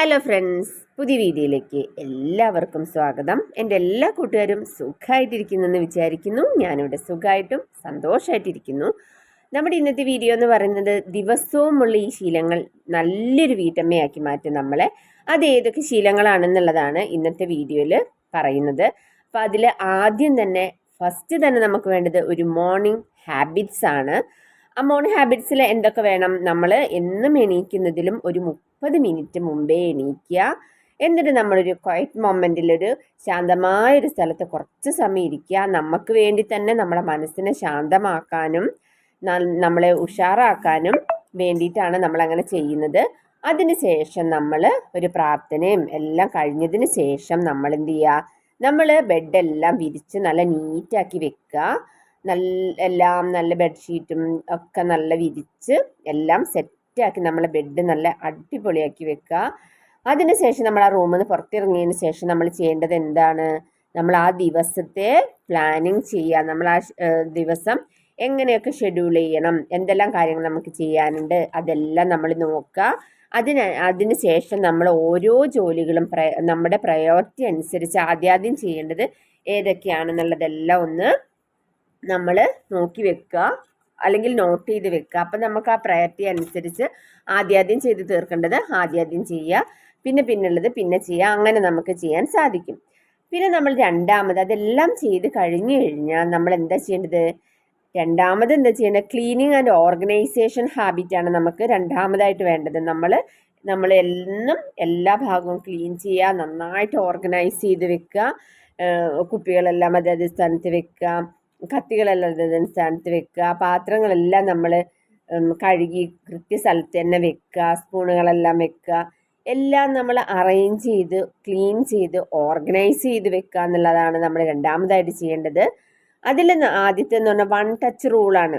Hello friends പുതിയ വീഡിയോയിലേക്ക് എല്ലാവർക്കും സ്വാഗതം. എന്റെ എല്ലാ കൂട്ടുകാരും സുഖമായിട്ടിരിക്കുന്നെന്ന് വിചാരിക്കുന്നു. ഞാനിവിടെ സുഖമായിട്ടും സന്തോഷമായിട്ടിരിക്കുന്നു നമ്മുടെ ഇന്നത്തെ വീഡിയോ എന്ന് പറയുന്നത് ദിവസവുമുള്ള ഈ ശീലങ്ങൾ നല്ലൊരു വീട്ടമ്മയാക്കി മാറ്റും നമ്മളെ. അത് ഏതൊക്കെ ശീലങ്ങളാണെന്നുള്ളതാണ് ഇന്നത്തെ വീഡിയോയിൽ പറയുന്നത്. അപ്പോൾ അതിൽ ആദ്യം തന്നെ ഫസ്റ്റ് തന്നെ നമുക്ക് വേണ്ടത് ഒരു മോർണിംഗ് ഹാബിറ്റ്സ് ആണ്. മോർണിംഗ് ഹാബിറ്റ്സിൽ എന്തൊക്കെ വേണം? നമ്മൾ എന്നും എണീക്കുന്നതിലും ഒരു മുപ്പത് മിനിറ്റ് മുമ്പേ എണീക്കുക. എന്നിട്ട് നമ്മളൊരു ക്വയറ്റ് മൊമെന്റിലൊരു ശാന്തമായ ഒരു സ്ഥലത്ത് കുറച്ച് സമയം ഇരിക്കുക. നമുക്ക് വേണ്ടി തന്നെ നമ്മുടെ മനസ്സിനെ ശാന്തമാക്കാനും നമ്മളെ ഉഷാറാക്കാനും വേണ്ടിയിട്ടാണ് നമ്മൾ അങ്ങനെ ചെയ്യുന്നത് അതിനുശേഷം നമ്മൾ ഒരു പ്രാർത്ഥനയും എല്ലാം കഴിഞ്ഞതിന് ശേഷം നമ്മൾ എന്ത് ചെയ്യുക നമ്മൾ ബെഡെല്ലാം വിരിച്ച് നല്ല നീറ്റാക്കി വെക്കുക. നല്ല എല്ലാം നല്ല ബെഡ്ഷീറ്റും ഒക്കെ നല്ല വിരിച്ച് എല്ലാം സെറ്റാക്കി നമ്മളെ ബെഡ് നല്ല അടിപൊളിയാക്കി വെക്കുക അതിനുശേഷം നമ്മൾ ആ റൂമിൽ നിന്ന് പുറത്തിറങ്ങിയതിന് ശേഷം നമ്മൾ ചെയ്യേണ്ടത് എന്താണ്? നമ്മൾ ആ ദിവസത്തെ പ്ലാനിങ് ചെയ്യുക നമ്മൾ ആ ദിവസം എങ്ങനെയൊക്കെ ഷെഡ്യൂൾ ചെയ്യണം? എന്തെല്ലാം കാര്യങ്ങൾ നമുക്ക് ചെയ്യാനുണ്ട്? അതെല്ലാം നമ്മൾ നോക്കുക അതിന് അതിന് ശേഷം നമ്മൾ ഓരോ ജോലികളും നമ്മുടെ പ്രയോറിറ്റി അനുസരിച്ച് ആദ്യാദ്യം ചെയ്യേണ്ടത് ഏതൊക്കെയാണെന്നുള്ളതെല്ലാം ഒന്ന് നമ്മൾ നോക്കി വെക്കുക. അല്ലെങ്കിൽ നോട്ട് ചെയ്ത് വെക്കുക. അപ്പം നമുക്ക് ആ പ്രയോറിറ്റി അനുസരിച്ച് ആദ്യാദ്യം ചെയ്ത് തീർക്കേണ്ടത് ആദ്യാദ്യം ചെയ്യുക. പിന്നെ പിന്നുള്ളത് പിന്നെ ചെയ്യുക. അങ്ങനെ നമുക്ക് ചെയ്യാൻ സാധിക്കും. പിന്നെ നമ്മൾ രണ്ടാമത് അതെല്ലാം ചെയ്ത് കഴിഞ്ഞു കഴിഞ്ഞാൽ നമ്മൾ എന്താ ചെയ്യേണ്ടത്? രണ്ടാമത് എന്താ ചെയ്യേണ്ടത്? ക്ലീനിങ് ആൻഡ് ഓർഗനൈസേഷൻ ഹാബിറ്റാണ് നമുക്ക് രണ്ടാമതായിട്ട് വേണ്ടത്. നമ്മൾ നമ്മൾ എന്നും എല്ലാ ഭാഗവും ക്ലീൻ ചെയ്യുക. നന്നായിട്ട് ഓർഗനൈസ് ചെയ്ത് വെക്കുക. കുപ്പികളെല്ലാം അതായത് സ്ഥാനത്ത് വെക്കുക. കത്തികളെല്ലാം സ്ഥാനത്ത് വെക്കുക. പാത്രങ്ങളെല്ലാം നമ്മൾ കഴുകി കൃത്യ സ്ഥലത്ത് തന്നെ വെക്കുക. സ്പൂണുകളെല്ലാം വെക്കുക. എല്ലാം നമ്മൾ അറേഞ്ച് ചെയ്ത് ക്ലീൻ ചെയ്ത് ഓർഗനൈസ് ചെയ്ത് വെക്കുക എന്നുള്ളതാണ് നമ്മൾ രണ്ടാമതായിട്ട് ചെയ്യേണ്ടത്. അതിൽ ആദ്യത്തെ എന്ന് പറഞ്ഞാൽ വൺ ടച്ച് റൂളാണ്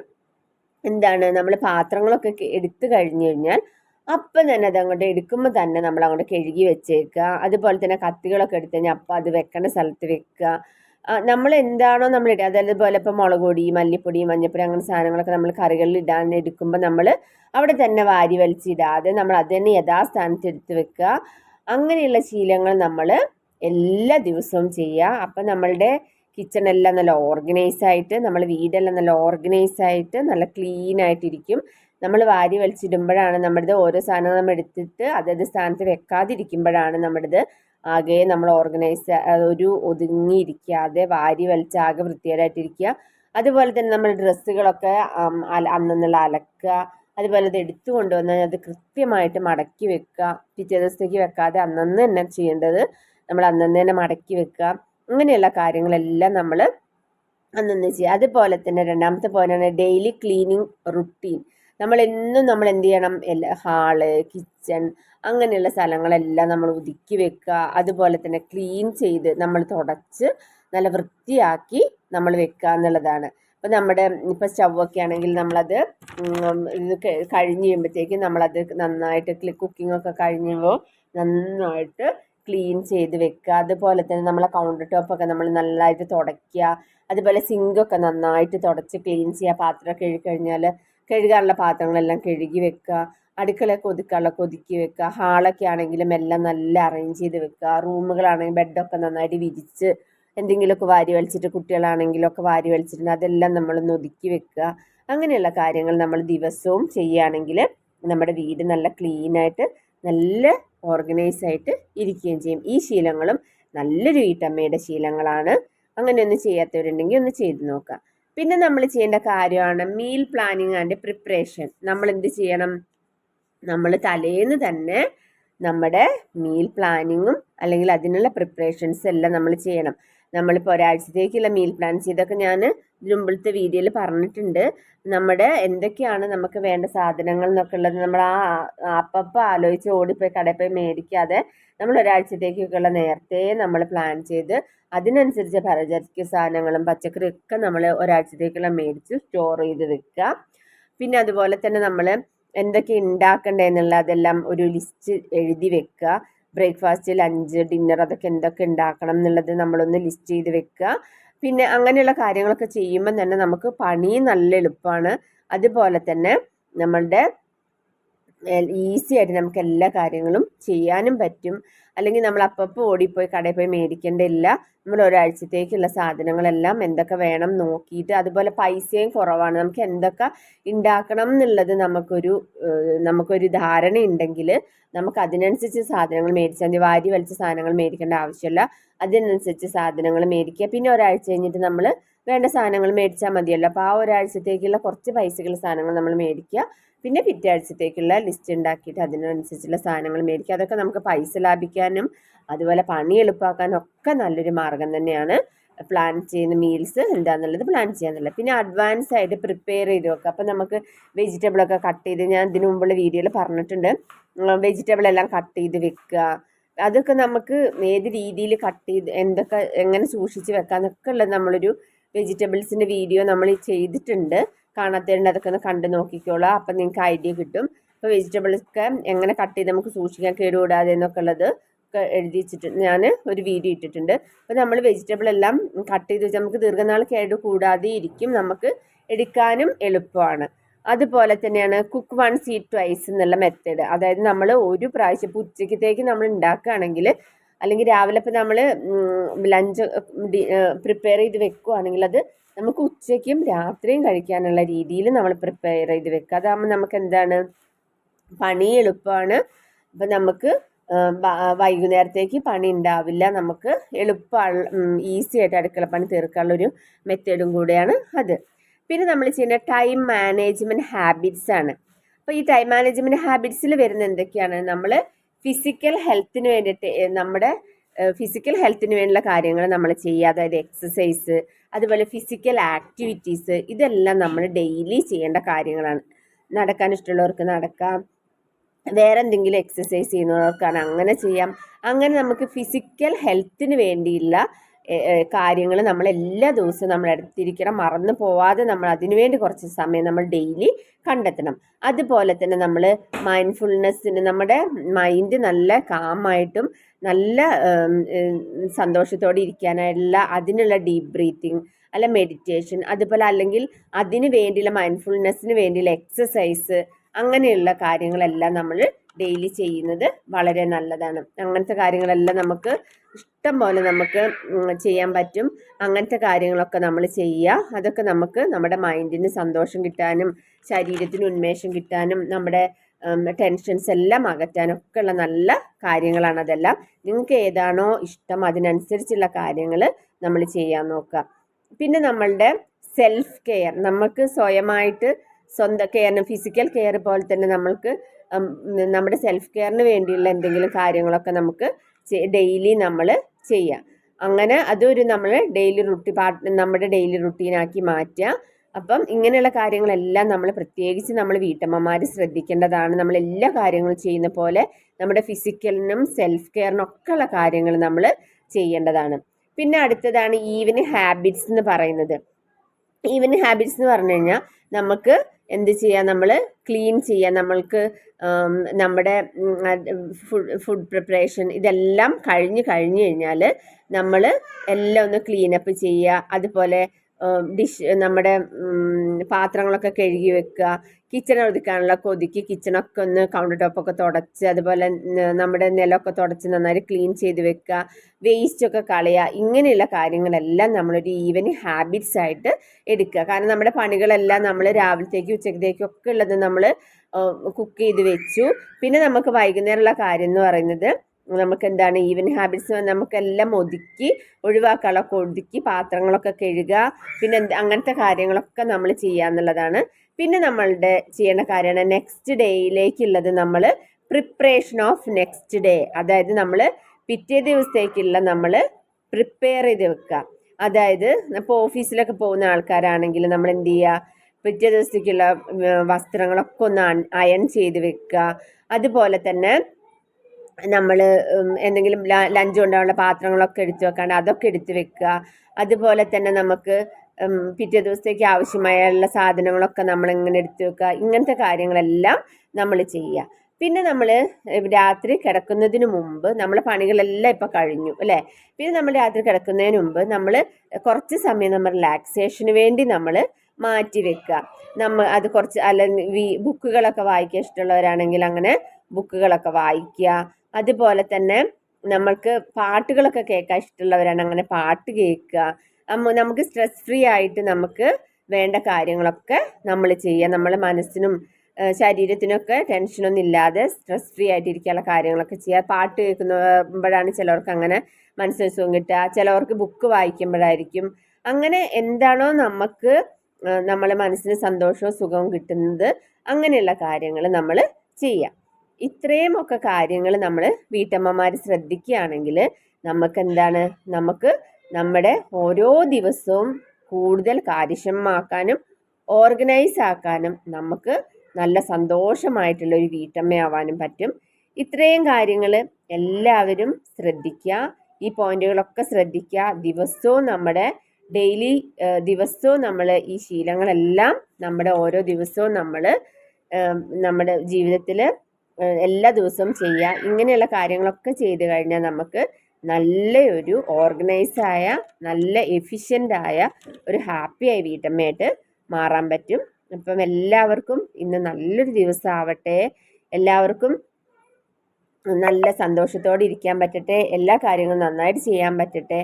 എന്താണ്? നമ്മൾ പാത്രങ്ങളൊക്കെ എടുത്തു കഴിഞ്ഞു കഴിഞ്ഞാൽ അപ്പം തന്നെ അതങ്ങോട്ട് എടുക്കുമ്പോൾ തന്നെ നമ്മൾ അങ്ങോട്ട് കഴുകി വെച്ചേക്കുക. അതുപോലെ തന്നെ കത്തികളൊക്കെ എടുത്തു കഴിഞ്ഞാൽ അപ്പം അത് വെക്കേണ്ട സ്ഥലത്ത് വെക്കുക. നമ്മൾ എന്താണോ നമ്മൾ ഇടുക അതേപോലെ ഇപ്പം മുളക് പൊടി മല്ലിപ്പൊടി മഞ്ഞപ്പൊടി അങ്ങനെ സാധനങ്ങളൊക്കെ നമ്മൾ കറികളിൽ ഇടാൻ എടുക്കുമ്പോൾ നമ്മൾ അവിടെ തന്നെ വാരി വലിച്ചിടാതെ നമ്മൾ അത് തന്നെ യഥാസ്ഥാനത്ത് എടുത്ത് വെക്കുക. അങ്ങനെയുള്ള ശീലങ്ങൾ നമ്മൾ എല്ലാ ദിവസവും ചെയ്യുക. അപ്പം നമ്മളുടെ കിച്ചണെല്ലാം നല്ല ഓർഗനൈസ് ആയിട്ട് നമ്മൾ വീടെല്ലാം നല്ല ഓർഗനൈസ് ആയിട്ട് നല്ല ക്ലീൻ ആയിട്ടിരിക്കും. നമ്മൾ വാരി വലിച്ചിടുമ്പോഴാണ് നമ്മുടേത് ഓരോ സാധനവും നമ്മൾ എടുത്തിട്ട് അതത് സ്ഥാനത്ത് വെക്കാതിരിക്കുമ്പോഴാണ് നമ്മുടേത് ആകെ നമ്മൾ ഓർഗനൈസ് ഒരു ഒതുങ്ങിയിരിക്കാതെ വാരി വലിച്ച് ആകെ വൃത്തികേടായിട്ടിരിക്കുക. അതുപോലെ തന്നെ നമ്മൾ ഡ്രസ്സുകളൊക്കെ അന്നുള്ള അലക്കുക. അതുപോലെ അത് എടുത്തു കൊണ്ടുവന്ന് അത് കൃത്യമായിട്ട് മടക്കി വെക്കുക. പിറ്റേ ദിവസത്തേക്ക് വെക്കാതെ അന്നന്ന് തന്നെ ചെയ്യേണ്ടത് നമ്മൾ അന്നന്ന് തന്നെ മടക്കി വെക്കുക. അങ്ങനെയുള്ള കാര്യങ്ങളെല്ലാം നമ്മൾ അന്നന്ന് ചെയ്യുക. അതുപോലെ തന്നെ രണ്ടാമത്തെ പോയിന്റാണ് ഡെയിലി ക്ലീനിങ് റുട്ടീൻ നമ്മൾ എന്നും നമ്മൾ എന്ത് ചെയ്യണം എല്ലാ ഹാൾ കിച്ചൺ അങ്ങനെയുള്ള സ്ഥലങ്ങളെല്ലാം നമ്മൾ ഒതുക്കി വെക്കുക. അതുപോലെ തന്നെ ക്ലീൻ ചെയ്ത് നമ്മൾ തുടച്ച് നല്ല വൃത്തിയാക്കി നമ്മൾ വെക്കുക എന്നുള്ളതാണ്. ഇപ്പം നമ്മുടെ ഇപ്പം സ്റ്റൗവൊക്കെ ആണെങ്കിൽ നമ്മളത് ഇത് കഴിഞ്ഞ് കഴിയുമ്പോഴത്തേക്കും നമ്മളത് നന്നായിട്ട് കുക്കിംഗ് ഒക്കെ കഴിഞ്ഞുമ്പോൾ നന്നായിട്ട് ക്ലീൻ ചെയ്ത് വെക്കുക. അതുപോലെ തന്നെ നമ്മളെ കൗണ്ടർ ടോപ്പൊക്കെ നമ്മൾ നല്ലതായിട്ട് തുടയ്ക്കുക. അതുപോലെ സിങ്കൊക്കെ നന്നായിട്ട് തുടച്ച് ക്ലീൻ ചെയ്യുക. പാത്രമൊക്കെ എഴുതി കഴിഞ്ഞാൽ കഴുകാനുള്ള പാത്രങ്ങളെല്ലാം കഴുകി വെക്കുക. അടുക്കള ഒതുക്കാനുള്ള കൊതുക്കി വെക്കുക. ഹാളൊക്കെ ആണെങ്കിലും എല്ലാം നല്ല അറേഞ്ച് ചെയ്ത് വെക്കുക. റൂമുകളാണെങ്കിൽ ബെഡൊക്കെ നന്നായിട്ട് വിരിച്ച് എന്തെങ്കിലുമൊക്കെ വാരി വലിച്ചിട്ട് കുട്ടികളാണെങ്കിലും ഒക്കെ വാരി വലിച്ചിട്ട് അതെല്ലാം നമ്മൾ ഒതുക്കി വെക്കുക. അങ്ങനെയുള്ള കാര്യങ്ങൾ നമ്മൾ ദിവസവും ചെയ്യുകയാണെങ്കിൽ നമ്മുടെ വീട് നല്ല ക്ലീനായിട്ട് നല്ല ഓർഗനൈസ് ആയിട്ട് ഇരിക്കുകയും ചെയ്യും. ഈ ശീലങ്ങളും നല്ലൊരു വീട്ടമ്മയുടെ ശീലങ്ങളാണ്. അങ്ങനെ അങ്ങനെയൊന്നും ചെയ്യാത്തവരുണ്ടെങ്കിൽ ഒന്ന് ചെയ്ത് നോക്കുക. പിന്നെ നമ്മൾ ചെയ്യേണ്ട കാര്യമാണ് മീൽ പ്ലാനിങ് ആൻഡ് പ്രിപ്പറേഷൻ നമ്മൾ എന്ത് ചെയ്യണം? നമ്മൾ തലേന്ന് തന്നെ നമ്മുടെ മീൽ പ്ലാനിങ്ങും അല്ലെങ്കിൽ അതിനുള്ള പ്രിപ്പറേഷൻസ് എല്ലാം നമ്മൾ ചെയ്യണം. നമ്മളിപ്പോൾ ഒരാഴ്ചത്തേക്കുള്ള മീൽ പ്ലാൻസ് ഇതൊക്കെ ഞാൻ മുമ്പിലത്തെ വീഡിയോയിൽ പറഞ്ഞിട്ടുണ്ട്. നമ്മുടെ എന്തൊക്കെയാണ് നമുക്ക് വേണ്ട സാധനങ്ങൾ എന്നൊക്കെ ഉള്ളത് നമ്മൾ ആ അപ്പം ആലോചിച്ച് ഓടിപ്പോയി കടയിൽ പോയി മേടിക്കാതെ നമ്മൾ ഒരാഴ്ചത്തേക്കൊക്കെയുള്ള നേരത്തെ നമ്മൾ പ്ലാൻ ചെയ്ത് അതിനനുസരിച്ച് പലചരക്ക് സാധനങ്ങളും പച്ചക്കറിയൊക്കെ നമ്മൾ ഒരാഴ്ചത്തേക്കുള്ള മേടിച്ച് സ്റ്റോർ ചെയ്ത് വെക്കുക. പിന്നെ അതുപോലെ തന്നെ നമ്മൾ എന്തൊക്കെ ഉണ്ടാക്കണ്ടേ എന്നുള്ള അതെല്ലാം ഒരു ലിസ്റ്റ് എഴുതി വെക്കുക. ബ്രേക്ക്ഫാസ്റ്റ് ലഞ്ച് ഡിന്നർ അതൊക്കെ എന്തൊക്കെ ഉണ്ടാക്കണം എന്നുള്ളത് നമ്മളൊന്ന് ലിസ്റ്റ് ചെയ്ത് വെക്കുക. പിന്നെ അങ്ങനെയുള്ള കാര്യങ്ങളൊക്കെ ചെയ്യുമ്പോൾ തന്നെ നമുക്ക് പണി നല്ല എളുപ്പമാണ് അതുപോലെ തന്നെ നമ്മളുടെ ഈസി ആയിട്ട് നമുക്ക് എല്ലാ കാര്യങ്ങളും ചെയ്യാനും പറ്റും. അല്ലെങ്കിൽ നമ്മൾ അപ്പപ്പോൾ ഓടിപ്പോയി കടയിൽ പോയി മേടിക്കേണ്ടില്ല നമ്മൾ ഒരാഴ്ചത്തേക്കുള്ള സാധനങ്ങളെല്ലാം എന്തൊക്കെ വേണം നോക്കിയിട്ട് അതുപോലെ പൈസയും കുറവാണ്. നമുക്ക് എന്തൊക്കെ ഉണ്ടാക്കണം എന്നുള്ളത് നമുക്കൊരു നമുക്കൊരു ധാരണ ഉണ്ടെങ്കിൽ നമുക്ക് അതിനനുസരിച്ച് സാധനങ്ങൾ മേടിച്ചാൽ മതി. വാരി വലിച്ച സാധനങ്ങൾ മേടിക്കേണ്ട ആവശ്യമില്ല. അതിനനുസരിച്ച് സാധനങ്ങൾ മേടിക്കുക. പിന്നെ ഒരാഴ്ച കഴിഞ്ഞിട്ട് നമ്മൾ വേണ്ട സാധനങ്ങൾ മേടിച്ചാൽ മതിയല്ലോ. അപ്പോൾ ആ ഒരാഴ്ചത്തേക്കുള്ള കുറച്ച് പൈസകളുടെ സാധനങ്ങൾ നമ്മൾ മേടിക്കുക. പിന്നെ പിറ്റേ ആഴ്ചത്തേക്കുള്ള ലിസ്റ്റ് ഉണ്ടാക്കിയിട്ട് അതിനനുസരിച്ചുള്ള സാധനങ്ങൾ മേടിക്കുക. അതൊക്കെ നമുക്ക് പൈസ ലാഭിക്കാനും അതുപോലെ പണി എളുപ്പമാക്കാനും ഒക്കെ നല്ലൊരു മാർഗം തന്നെയാണ്. പ്ലാൻ ചെയ്യുന്ന മീൽസ് എന്താണെന്നുള്ളത് പ്ലാൻ ചെയ്യാന്നുള്ളത്. പിന്നെ അഡ്വാൻസ് ആയിട്ട് പ്രിപ്പയർ ചെയ്ത് വെക്കുക. അപ്പം നമുക്ക് വെജിറ്റബിളൊക്കെ കട്ട് ചെയ്ത് ഞാൻ ഇതിനു മുമ്പുള്ള വീഡിയോയിൽ പറഞ്ഞിട്ടുണ്ട്. വെജിറ്റബിൾ എല്ലാം കട്ട് ചെയ്ത് വെക്കുക. അതൊക്കെ നമുക്ക് ഏത് രീതിയിൽ കട്ട് ചെയ്ത് എന്തൊക്കെ എങ്ങനെ സൂക്ഷിച്ച് വെക്കാന്നൊക്കെ ഉള്ളത് നമ്മളൊരു വെജിറ്റബിൾസിന്റെ വീഡിയോ നമ്മൾ ചെയ്തിട്ടുണ്ട്. കാണാത്തവരുണ്ട് അതൊക്കെ ഒന്ന് കണ്ട് നോക്കിക്കോളാം. അപ്പം നിങ്ങൾക്ക് ഐഡിയ കിട്ടും. ഇപ്പോൾ വെജിറ്റബിൾസൊക്കെ എങ്ങനെ കട്ട് ചെയ്ത് നമുക്ക് സൂക്ഷിക്കാൻ കേടുകൂടാതെ എന്നൊക്കെ ഉള്ളത് എഴുതി വെച്ചിട്ടുണ്ട് ഞാൻ ഒരു വീഡിയോ ഇട്ടിട്ടുണ്ട്. അപ്പോൾ നമ്മൾ വെജിറ്റബിൾ എല്ലാം കട്ട് ചെയ്ത് വെച്ചാൽ നമുക്ക് ദീർഘനാൾ കേട് കൂടാതെ ഇരിക്കും. നമുക്ക് എടുക്കാനും എളുപ്പമാണ്. അതുപോലെ തന്നെയാണ് കുക്ക് വൺ സീറ്റ് ട്വൈസ് എന്നുള്ള മെത്തേഡ് അതായത് നമ്മൾ ഒരു പ്രാവശ്യം ഇപ്പോൾ ഉച്ചക്കത്തേക്ക് നമ്മൾ ഉണ്ടാക്കുകയാണെങ്കിൽ അല്ലെങ്കിൽ രാവിലെ ഇപ്പം നമ്മൾ ലഞ്ച് പ്രിപ്പയർ ചെയ്ത് വെക്കുകയാണെങ്കിൽ അത് നമുക്ക് ഉച്ചയ്ക്കും രാത്രിയും കഴിക്കാനുള്ള രീതിയിൽ നമ്മൾ പ്രിപ്പയർ ചെയ്ത് വെക്കുക. അതാകുമ്പോൾ നമുക്ക് എന്താണ്? പണി എളുപ്പമാണ്. അപ്പം നമുക്ക് വൈകുന്നേരത്തേക്ക് പണി ഉണ്ടാവില്ല. നമുക്ക് എളുപ്പമുള്ള ഈസി ആയിട്ട് അടുക്കള പണി തീർക്കാനുള്ള ഒരു മെത്തേഡും കൂടെയാണ് അത്. പിന്നെ നമ്മൾ ചെയ്യുന്ന ടൈം മാനേജ്മെന്റ് ഹാബിറ്റ്സ് ആണ്. അപ്പോൾ ഈ ടൈം മാനേജ്മെന്റ് ഹാബിറ്റ്സിൽ വരുന്ന എന്തൊക്കെയാണ്? നമ്മൾ ഫിസിക്കൽ ഹെൽത്തിന് വേണ്ടിയിട്ട് നമ്മുടെ ഫിസിക്കൽ ഹെൽത്തിന് വേണ്ടിയുള്ള കാര്യങ്ങൾ നമ്മൾ ചെയ്യുക. അതായത് എക്സസൈസ് അതുപോലെ ഫിസിക്കൽ ആക്ടിവിറ്റീസ് ഇതെല്ലാം നമ്മൾ ഡെയിലി ചെയ്യേണ്ട കാര്യങ്ങളാണ്. നടക്കാൻ ഇഷ്ടമുള്ളവർക്ക് നടക്കാം. വേറെ എന്തെങ്കിലും എക്സസൈസ് ചെയ്യുന്നവർക്കാണ് അങ്ങനെ ചെയ്യാം. അങ്ങനെ നമുക്ക് ഫിസിക്കൽ ഹെൽത്തിന് വേണ്ടിയുള്ള കാര്യങ്ങൾ നമ്മൾ എല്ലാ ദിവസവും നമ്മൾ എടുത്തിരിക്കണം മറന്നു പോവാതെ നമ്മൾ അതിനുവേണ്ടി കുറച്ച് സമയം നമ്മൾ ഡെയിലി കണ്ടെത്തണം. അതുപോലെ തന്നെ നമ്മൾ മൈൻഡ്ഫുൾനെസ്സിന് നമ്മുടെ മൈൻഡ് നല്ല കാമായിട്ടും നല്ല സന്തോഷത്തോടെ ഇരിക്കാനായിട്ടുള്ള അതിനുള്ള ഡീപ്പ് ബ്രീത്തിങ് അല്ല മെഡിറ്റേഷൻ അതുപോലെ അല്ലെങ്കിൽ അതിന് വേണ്ടിയുള്ള മൈൻഡ്ഫുൾനെസ്സിന് വേണ്ടിയുള്ള എക്സസൈസ് അങ്ങനെയുള്ള കാര്യങ്ങളെല്ലാം നമ്മൾ ഡെയിലി ചെയ്യുന്നത് വളരെ നല്ലതാണ്. അങ്ങനത്തെ കാര്യങ്ങളെല്ലാം നമുക്ക് ഇഷ്ടം പോലെ നമുക്ക് ചെയ്യാൻ പറ്റും. അങ്ങനത്തെ കാര്യങ്ങളൊക്കെ നമ്മൾ ചെയ്യുക. അതൊക്കെ നമുക്ക് നമ്മുടെ മൈൻഡിന് സന്തോഷം കിട്ടാനും ശരീരത്തിന് ഉന്മേഷം കിട്ടാനും നമ്മുടെ ടെൻഷൻസ് എല്ലാം അകറ്റാനും ഒക്കെ ഉള്ള നല്ല കാര്യങ്ങളാണ് അതെല്ലാം. നിങ്ങൾക്ക് ഏതാണോ ഇഷ്ടം അതിനനുസരിച്ചുള്ള കാര്യങ്ങൾ നമ്മൾ ചെയ്യാൻ നോക്കുക. പിന്നെ നമ്മളുടെ സെൽഫ് കെയർ നമുക്ക് സ്വയമായിട്ട് സ്വന്തം കെയറിന് ഫിസിക്കൽ കെയർ പോലെ തന്നെ നമ്മൾക്ക് നമ്മുടെ സെൽഫ് കെയറിന് വേണ്ടിയുള്ള എന്തെങ്കിലും കാര്യങ്ങളൊക്കെ നമുക്ക് ഡെയിലി നമ്മൾ ചെയ്യാം. അങ്ങനെ അതൊരു നമ്മൾ ഡെയിലി റുട്ടീൻ പാർട്ട് നമ്മുടെ ഡെയിലി റുട്ടീനാക്കി മാറ്റുക. അപ്പം ഇങ്ങനെയുള്ള കാര്യങ്ങളെല്ലാം നമ്മൾ പ്രത്യേകിച്ച് നമ്മൾ വീട്ടമ്മമാർ ശ്രദ്ധിക്കേണ്ടതാണ്. നമ്മൾ എല്ലാ കാര്യങ്ങളും ചെയ്യുന്ന പോലെ നമ്മുടെ ഫിസിക്കലിനും സെൽഫ് കെയറിനും ഉള്ള കാര്യങ്ങൾ നമ്മൾ ചെയ്യേണ്ടതാണ്. പിന്നെ അടുത്തതാണ് ഈവനിങ് ഹാബിറ്റ്സ് എന്ന് പറയുന്നത്. ഈവനിങ് ഹാബിറ്റ്സ് എന്ന് പറഞ്ഞു കഴിഞ്ഞാൽ നമുക്ക് എന്ത് ചെയ്യാം? നമ്മൾ ക്ലീൻ ചെയ്യാം. നമ്മൾക്ക് നമ്മുടെ ഫുഡ് പ്രിപ്പറേഷൻ ഇതെല്ലാം കഴിഞ്ഞ് കഴിഞ്ഞ് കഴിഞ്ഞാൽ നമ്മൾ എല്ലാം ഒന്ന് ക്ലീനപ്പ് ചെയ്യുക അതുപോലെ ഡിഷ് നമ്മുടെ പാത്രങ്ങളൊക്കെ കഴുകി വെക്കുക. കിച്ചൺ ഒതുക്കാനുള്ള കൊതുക്കി കിച്ചണൊക്കെ ഒന്ന് കൗണ്ടർ ടോപ്പൊക്കെ തുടച്ച് അതുപോലെ നമ്മുടെ നിലമൊക്കെ തുടച്ച് നന്നായി ക്ലീൻ ചെയ്ത് വെക്കുക. വേസ്റ്റൊക്കെ കളയുക. ഇങ്ങനെയുള്ള കാര്യങ്ങളെല്ലാം നമ്മളൊരു ഈവനിങ് ഹാബിറ്റ്സ് ആയിട്ട് എടുക്കുക. കാരണം നമ്മുടെ പണികളെല്ലാം നമ്മൾ രാവിലത്തേക്കും ഉച്ചക്കത്തേക്കും ഒക്കെ ഉള്ളത് നമ്മൾ കുക്ക് ചെയ്ത് വെച്ചു. പിന്നെ നമുക്ക് വൈകുന്നേരമുള്ള കാര്യം എന്ന് പറയുന്നത് നമുക്ക് എന്താണ് ഈവൻ ഹാബിറ്റ്സ് നമുക്കെല്ലാം ഒതുക്കി ഒഴിവാക്കാനൊക്കെ ഒതുക്കി പാത്രങ്ങളൊക്കെ കഴുകുക. പിന്നെ അങ്ങനത്തെ കാര്യങ്ങളൊക്കെ നമ്മൾ ചെയ്യുക എന്നുള്ളതാണ്. പിന്നെ നമ്മളുടെ ചെയ്യേണ്ട കാര്യമാണ് നെക്സ്റ്റ് ഡേയിലേക്കുള്ളത് നമ്മൾ പ്രിപ്പറേഷൻ ഓഫ് നെക്സ്റ്റ് ഡേ അതായത് നമ്മൾ പിറ്റേ ദിവസത്തേക്കുള്ള നമ്മൾ പ്രിപ്പയർ ചെയ്ത് വെക്കുക. അതായത് ഇപ്പോൾ ഓഫീസിലൊക്കെ പോകുന്ന ആൾക്കാരാണെങ്കിൽ നമ്മൾ എന്ത് ചെയ്യുക പിറ്റേ ദിവസത്തേക്കുള്ള വസ്ത്രങ്ങളൊക്കെ ഒന്ന് അയൺ ചെയ്ത് വെക്കുക. അതുപോലെ തന്നെ നമ്മൾ എന്തെങ്കിലും ലഞ്ച് കൊണ്ടുള്ള പാത്രങ്ങളൊക്കെ എടുത്ത് വെക്കാണ്ട് അതൊക്കെ എടുത്ത് വെക്കുക. അതുപോലെ തന്നെ നമുക്ക് പിറ്റേ ദിവസത്തേക്ക് ആവശ്യമായുള്ള സാധനങ്ങളൊക്കെ നമ്മൾ ഇങ്ങനെ എടുത്ത് വെക്കുക. ഇങ്ങനത്തെ കാര്യങ്ങളെല്ലാം നമ്മൾ ചെയ്യുക. പിന്നെ നമ്മൾ രാത്രി കിടക്കുന്നതിന് മുമ്പ് നമ്മളെ പണികളെല്ലാം ഇപ്പോൾ കഴിഞ്ഞു അല്ലേ? പിന്നെ നമ്മൾ രാത്രി കിടക്കുന്നതിന് മുമ്പ് നമ്മൾ കുറച്ച് സമയം നമ്മൾ റിലാക്സേഷന് വേണ്ടി നമ്മൾ മാറ്റി വെക്കുക. നമ്മൾ അത് കുറച്ച് അല്ല ബുക്കുകളൊക്കെ വായിക്കാൻ ഇഷ്ടമുള്ളവരാണെങ്കിൽ അങ്ങനെ ബുക്കുകളൊക്കെ വായിക്കുക. അതുപോലെ തന്നെ നമ്മൾക്ക് പാട്ടുകളൊക്കെ കേൾക്കാൻ ഇഷ്ടമുള്ളവരാണ്. അങ്ങനെ പാട്ട് കേൾക്കുക. നമുക്ക് സ്ട്രെസ് ഫ്രീ ആയിട്ട് നമുക്ക് വേണ്ട കാര്യങ്ങളൊക്കെ നമ്മൾ ചെയ്യുക. നമ്മളെ മനസ്സിനും ശരീരത്തിനൊക്കെ ടെൻഷനൊന്നും ഇല്ലാതെ സ്ട്രെസ് ഫ്രീ ആയിട്ട് ഇരിക്കാനുള്ള കാര്യങ്ങളൊക്കെ ചെയ്യുക. പാട്ട് കേൾക്കുമ്പോഴാണ് ചിലവർക്ക് അങ്ങനെ മനസ്സിന് സുഖം കിട്ടുക. ചിലവർക്ക് ബുക്ക് വായിക്കുമ്പോഴായിരിക്കും. അങ്ങനെ എന്താണോ നമുക്ക് നമ്മളെ മനസ്സിന് സന്തോഷവും സുഖവും കിട്ടുന്നത് അങ്ങനെയുള്ള കാര്യങ്ങൾ നമ്മൾ ചെയ്യാം ഇത്രയും ഒക്കെ കാര്യങ്ങൾ നമ്മൾ വീട്ടമ്മമാർ ശ്രദ്ധിക്കുകയാണെങ്കിൽ നമുക്ക് എന്താണ് നമുക്ക് നമ്മുടെ ഓരോ ദിവസവും കൂടുതൽ കാര്യക്ഷമമാക്കാനും ഓർഗനൈസ് ആക്കാനും നമുക്ക് നല്ല സന്തോഷമായിട്ടുള്ള ഒരു വീട്ടമ്മയാവാനും പറ്റും. ഇത്രയും കാര്യങ്ങൾ എല്ലാവരും ശ്രദ്ധിക്കുക. ഈ പോയിന്റുകളൊക്കെ ശ്രദ്ധിക്കുക. ദിവസവും നമ്മുടെ ഡെയിലി ദിവസവും നമ്മൾ ഈ ശീലങ്ങളെല്ലാം നമ്മുടെ ഓരോ ദിവസവും നമ്മൾ നമ്മുടെ ജീവിതത്തിൽ എല്ലാ ദിവസവും ചെയ്യുക ഇങ്ങനെയുള്ള കാര്യങ്ങളൊക്കെ ചെയ്ത് കഴിഞ്ഞാൽ നമുക്ക് നല്ലൊരു ഓർഗനൈസായ നല്ല എഫിഷ്യന്റായ ഒരു ഹാപ്പിയായ വീട്ടമ്മയായിട്ട് മാറാൻ പറ്റും. അപ്പം എല്ലാവർക്കും ഇന്ന് നല്ലൊരു ദിവസം ആവട്ടെ എല്ലാവർക്കും നല്ല സന്തോഷത്തോടെ ഇരിക്കാൻ പറ്റട്ടെ. എല്ലാ കാര്യങ്ങളും നന്നായിട്ട് ചെയ്യാൻ പറ്റട്ടെ.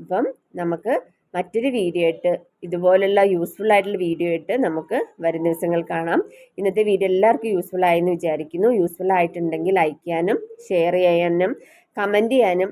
അപ്പം നമുക്ക് മറ്റൊരു വീഡിയോ ആയിട്ട് ഇതുപോലുള്ള യൂസ്ഫുൾ ആയിട്ടുള്ള വീഡിയോ ആയിട്ട് നമുക്ക് വരും ദിവസങ്ങൾ കാണാം. ഇന്നത്തെ വീഡിയോ എല്ലാവർക്കും യൂസ്ഫുൾ ആയെന്ന് വിചാരിക്കുന്നു. യൂസ്ഫുൾ ആയിട്ടുണ്ടെങ്കിൽ ലൈക്ക് ചെയ്യാനും ഷെയർ ചെയ്യാനും കമന്റ് ചെയ്യാനും